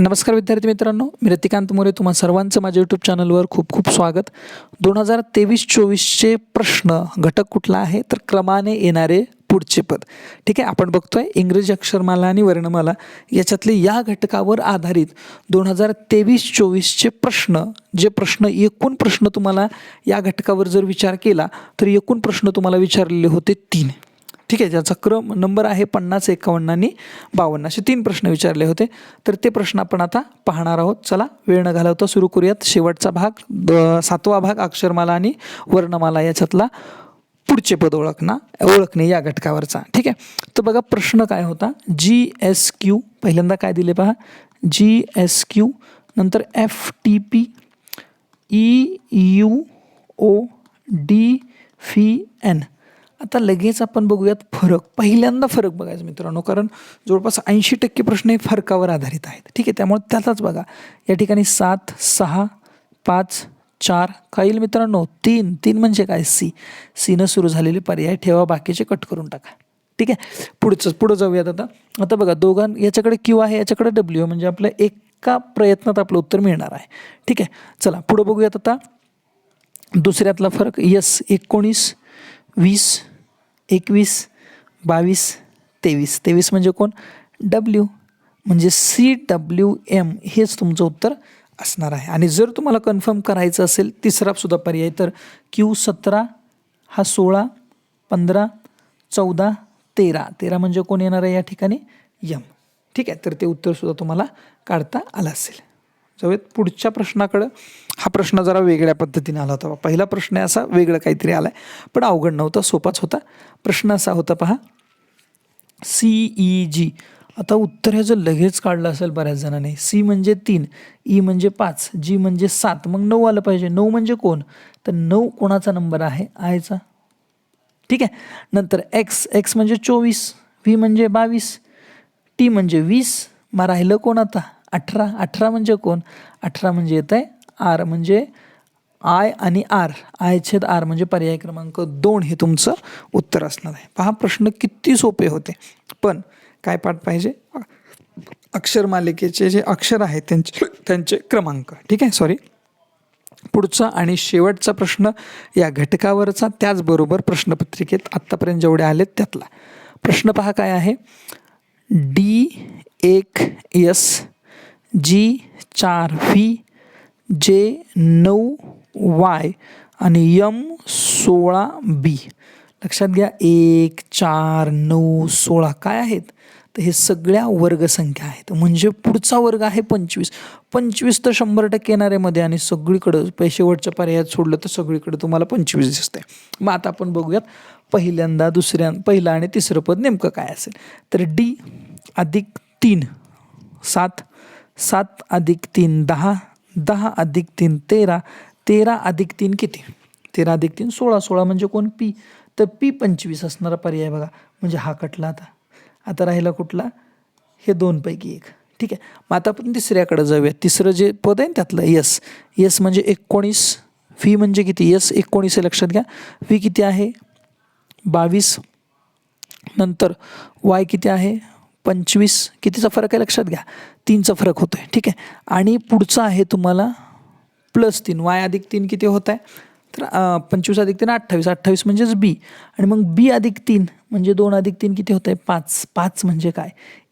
नमस्कार विद्यार्थी मित्रांनो मी रतिकांत मोरे तुम्हा सर्वांचं माझ्या यूट्यूब चॅनलवर खूप खूप स्वागत. दोन हजार तेवीस चोवीसचे प्रश्न घटक कुठला आहे? तर क्रमाने येणारे पुढचे पद. ठीक आहे आपण बघतोय इंग्रजी अक्षरमाला आणि वर्णमाला याच्यातले या घटकावर आधारित दोन हजार तेवीस चोवीसचे प्रश्न. जे प्रश्न एकूण प्रश्न तुम्हाला या घटकावर जर विचार केला तर एकूण प्रश्न तुम्हाला विचारलेले होते तीन. ठीक आहे ज्याचा क्रम नंबर आहे पन्नास एकावन्न आणि बावन्न. असे तीन प्रश्न विचारले होते. तर ते प्रश्न आपण आता पाहणार आहोत. चला वेळ न घालवता सुरू करूयात. शेवटचा भाग द- सातवा भाग अक्षरमाला आणि वर्णमाला याच्यातला पुढचे पद ओळखणा ओळखणे या घटकावरचा. ठीक आहे? तर बघा प्रश्न काय होता? जी एस क्यू पहिल्यांदा काय दिले पहा? जी एस क्यू नंतर F T P E U O D fee N आता लगेच आपण बघूयात फरक. पहिल्यांदा फरक बघायचा मित्रांनो कारण जवळपास ऐंशी टक्के प्रश्न हे फरकावर आधारित आहेत. ठीक आहे त्यामुळे त्याचाच बघा. या ठिकाणी सात सहा पाच चार काही मित्रांनो? तीन. तीन म्हणजे काय? सी. सीनं सुरू झालेले पर्याय ठेवा बाकीचे कट करून टाका. ठीक आहे पुढचं पुढं जाऊयात आता. आता बघा दोघां याच्याकडे क्यू आहे याच्याकडे डब्ल्यू म्हणजे आपलं एका प्रयत्नात आपलं उत्तर मिळणार आहे. ठीक आहे चला पुढं बघूयात आता. दुसऱ्यातला फरक यस एकोणीस वीस एकवीस बावीस तेवीस. तेवीस म्हणजे कोण? डब्ल्यू म्हणजे सी डब्ल्यू एम हेच तुमचं उत्तर असणार आहे. आणि जर तुम्हाला कन्फर्म करायचं असेल तिसरासुद्धा पर्याय तर क्यू सतरा हा सोळा पंधरा चौदा तेरा. तेरा म्हणजे कोण येणार आहे या ठिकाणी? यम ठीक आहे. तर ते उत्तरसुद्धा तुम्हाला काढता आलं असेल. जाऊयात पुढच्या प्रश्नाकडं हा प्रश्न जरा वेगळ्या पद्धतीने आला होता. पहिला प्रश्न आहे असा वेगळं काहीतरी आला आहे पण अवघड नव्हता सोपाच होता. प्रश्न असा होता पहा. सी ई जी आता उत्तर ह्याचं लगेच काढलं असेल बऱ्याच जणांनी. सी म्हणजे तीन ई म्हणजे पाच जी म्हणजे सात. मग नऊ आलं पाहिजे. नऊ म्हणजे कोण? तर नऊ कोणाचा नंबर आहे? आयचा ठीक आहे? नंतर एक्स एक्स म्हणजे चोवीस व्ही म्हणजे बावीस टी म्हणजे वीस. मग राहिलं कोण आता? अठरा. अठरा म्हणजे कोण? अठरा म्हणजे येत आहे आर म्हणजे आय आणि आर. आय छेद आर म्हणजे पर्याय क्रमांक दोन हे तुमचं उत्तर असणार आहे. पहा प्रश्न किती सोपे होते. पण काय पाठ पाहिजे? अक्षर मालिकेचे जे अक्षर आहेत त्यांचे त्यांचे क्रमांक. ठीक आहे? सॉरी पुढचा आणि शेवटचा प्रश्न या घटकावरचा त्याचबरोबर प्रश्नपत्रिकेत आत्तापर्यंत जेवढे आलेत त्यातला. प्रश्न पहा काय आहे? डी एक एस जी चार व्ही जे नऊ वाय आणि यम सोळा बी. लक्षात घ्या एक चार नऊ सोळा काय आहेत? तर हे सगळ्या वर्गसंख्या आहेत. म्हणजे पुढचा वर्ग आहे पंचवीस. पंचवीस तर शंभर टक्के येणाऱ्यामध्ये आणि सगळीकडं पैशेवटच्या पर्यायात सोडलं तर सगळीकडे तुम्हाला पंचवीस दिसतंय. मग आता आपण बघूयात पहिल्यांदा दुसऱ्या पहिलं आणि तिसरं पद नेमकं काय असेल? तर डी अधिक तीन सात सात अधिक तीन दहा दहा अधिक तीन तेरा तेरा अधिक तीन किती? तेरा अधिक तीन सोळा सोळा म्हणजे कोण? पी. तर पी पंचवीस असणारा पर्याय बघा म्हणजे हा कटला आता. आता राहिला कुठला? हे दोनपैकी एक. ठीक आहे. मग आता आपण तिसऱ्याकडे जाऊया. तिसरं जे पद आहे ना त्यातलं यस. यस म्हणजे एकोणीस. फी म्हणजे किती? यस एकोणीस आहे. लक्षात घ्या. फी किती आहे? बावीस. नंतर वाय किती आहे? पंचवीस कितीचा फरक आहे लक्षात घ्या. तीनचा फरक होतो आहे ठीक आहे? आणि पुढचा आहे तुम्हाला प्लस तीन. वाय अधिक तीन किती होत आहे तर पंचवीस अधिक तीन अठ्ठावीस. अठ्ठावीस म्हणजेच बी आणि मग बी अधिक तीन म्हणजे दोन अधिक तीन किती होत आहे पाच. पाच म्हणजे काय?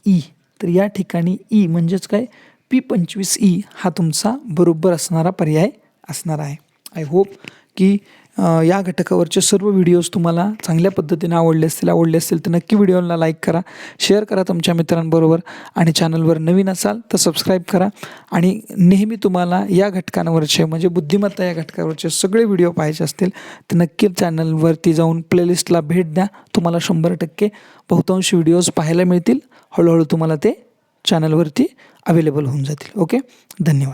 ई तर या ठिकाणी ई म्हणजेच काय? पी पंचवीस ई हा तुमचा बरोबर असणारा पर्याय असणार आहे. आय होप की या घटकावरचे सर्व व्हिडिओज तुम्हाला चांगल्या पद्धतीने आवडले असतील आवडले असतील तर नक्की व्हिडिओला लाईक करा शेअर करा तुमच्या मित्रांबरोबर आणि चॅनलवर नवीन असाल तर सबस्क्राईब करा. आणि नेहमी तुम्हाला या घटकांवरचे म्हणजे बुद्धिमत्ता या घटकावरचे सगळे व्हिडिओ पाहायचे असतील तर नक्की चॅनलवरती जाऊन प्लेलिस्टला भेट द्या. तुम्हाला शंभर टक्के बहुतांश व्हिडिओज पाहायला मिळतील. हळूहळू तुम्हाला ते चॅनलवरती अवेलेबल होऊन जातील. ओके धन्यवाद.